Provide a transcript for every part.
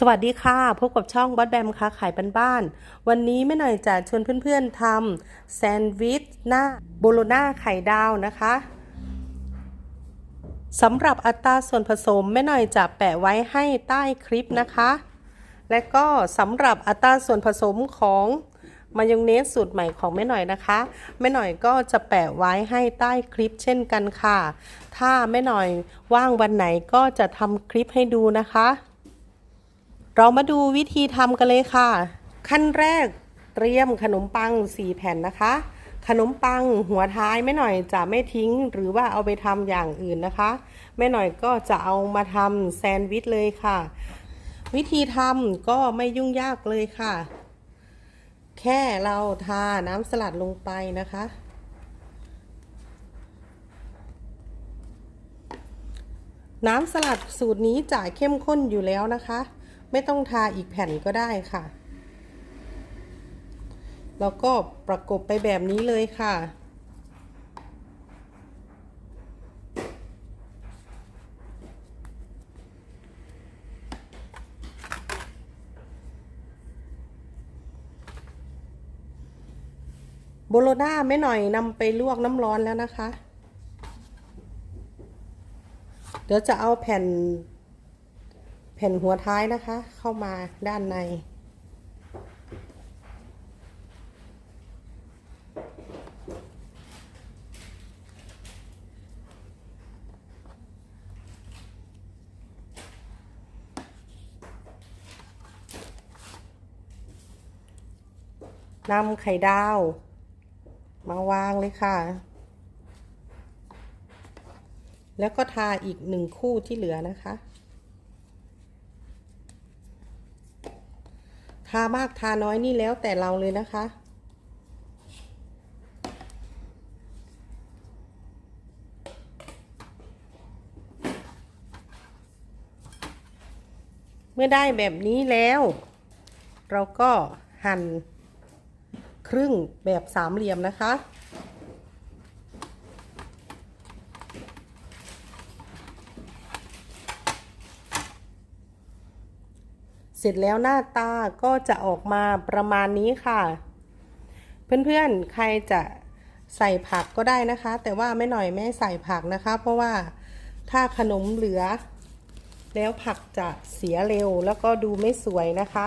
สวัสดีค่ะ พบกับช่องบอสแบมค้าขายบ้านๆวันนี้แม่หน่อยจะชวนเพื่อนๆทำแซนด์วิชหน้าโบโลน่าไข่ดาวนะคะสำหรับอัตราส่วนผสมแม่หน่อยจะแปะไว้ให้ใต้คลิปนะคะ และก็สำหรับอัตราส่วนผสมของมายองเนสสูตรใหม่ของแม่หน่อยนะคะแม่หน่อยก็จะแปะไว้ให้ใต้คลิปเช่นกันค่ะ ถ้าแม่หน่อยว่างวันไหนก็จะทำคลิปให้ดูนะคะ เรามาดูวิธีทำกันเลยค่ะ ขั้นแรกเตรียมขนมปัง 4 แผ่นนะคะ ขนมปังหัวท้ายแม่หน่อยจะไม่ทิ้งหรือว่าเอาไปทำอย่างอื่นนะคะ แม่หน่อยก็จะเอามาทำแซนด์วิชเลยค่ะ วิธีทำก็ไม่ยุ่งยากเลยค่ะ แค่เราทาน้ำสลัดลงไปนะคะน้ำสลัดสูตรนี้จะเข้มข้นอยู่แล้วนะคะ ไม่ต้องทาอีกแผ่นก็ได้ค่ะ แล้วก็ประกบไปแบบนี้เลยค่ะ โบโลน่าไม่หน่อยนำไปลวกน้ำร้อนแล้วนะคะ เดี๋ยวจะเอาแผ่น แผ่นหัวท้ายนะคะ เข้ามาด้านใน นำไข่ดาว มาวางเลยค่ะ แล้วก็ทาอีกหนึ่งคู่ที่เหลือนะคะ ทามากทาน้อยนี่แล้วแต่เราเลยนะคะ เมื่อได้แบบนี้แล้ว เราก็หั่นครึ่งแบบสามเหลี่ยมนะคะ เสร็จแล้วหน้าตาก็จะออกมาประมาณนี้ค่ะ เพื่อนๆใครจะใส่ผักก็ได้นะคะ แต่ว่าไม่หน่อยไม่ใส่ผักนะคะ เพราะว่าถ้าขนมเหลือ แล้วผักจะเสียเร็วแล้วก็ดูไม่สวยนะคะ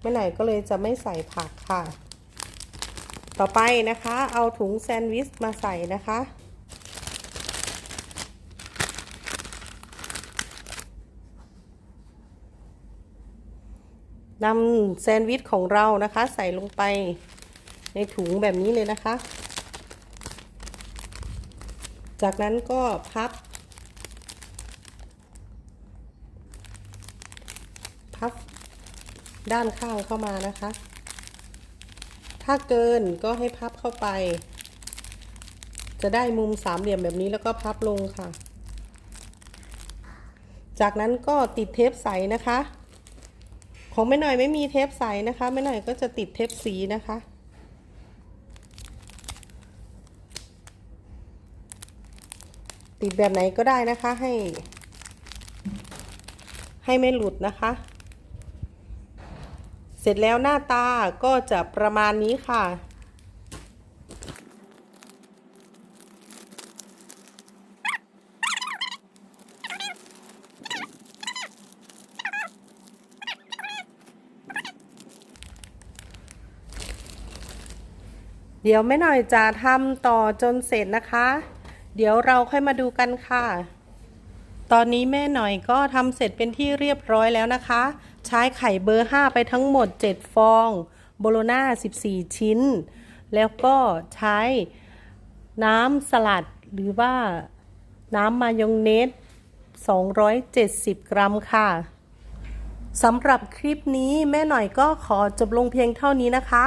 ไม่หน่อยก็เลยจะไม่ใส่ผักค่ะ ต่อไปนะคะ เอาถุงแซนด์วิชมาใส่นะคะ นำแซนด์วิชของเรานะคะ ใส่ลงไปในถุงแบบนี้เลยนะคะ จากนั้นก็พับ พับด้านข้างเข้ามานะคะ ถ้าเกินก็ให้พับเข้าไป จะได้มุมสามเหลี่ยมแบบนี้แล้วก็พับลงค่ะ จากนั้นก็ติดเทปใสนะคะ ของแม่หน่อยไม่มีเทปใสนะคะแม่หน่อยก็จะติดเทปสีนะคะ ติดแบบไหนก็ได้นะคะให้ ให้ไม่หลุดนะคะ เสร็จแล้วหน้าตาก็จะประมาณนี้ค่ะ เดี๋ยวแม่หน่อยจะทำต่อจนเสร็จนะคะ เดี๋ยวเราค่อยมาดูกันค่ะ ตอนนี้แม่หน่อยก็ทำเสร็จเป็นที่เรียบร้อยแล้วนะคะ ใช้ไข่เบอร์ 5 ไปทั้งหมด 7 ฟอง โบโลน่า 14 ชิ้น แล้วก็ใช้น้ำสลัดหรือว่าน้ำมายองเนส 270 กรัมค่ะสำหรับคลิปนี้แม่หน่อยก็ขอจบลงเพียงเท่านี้นะคะ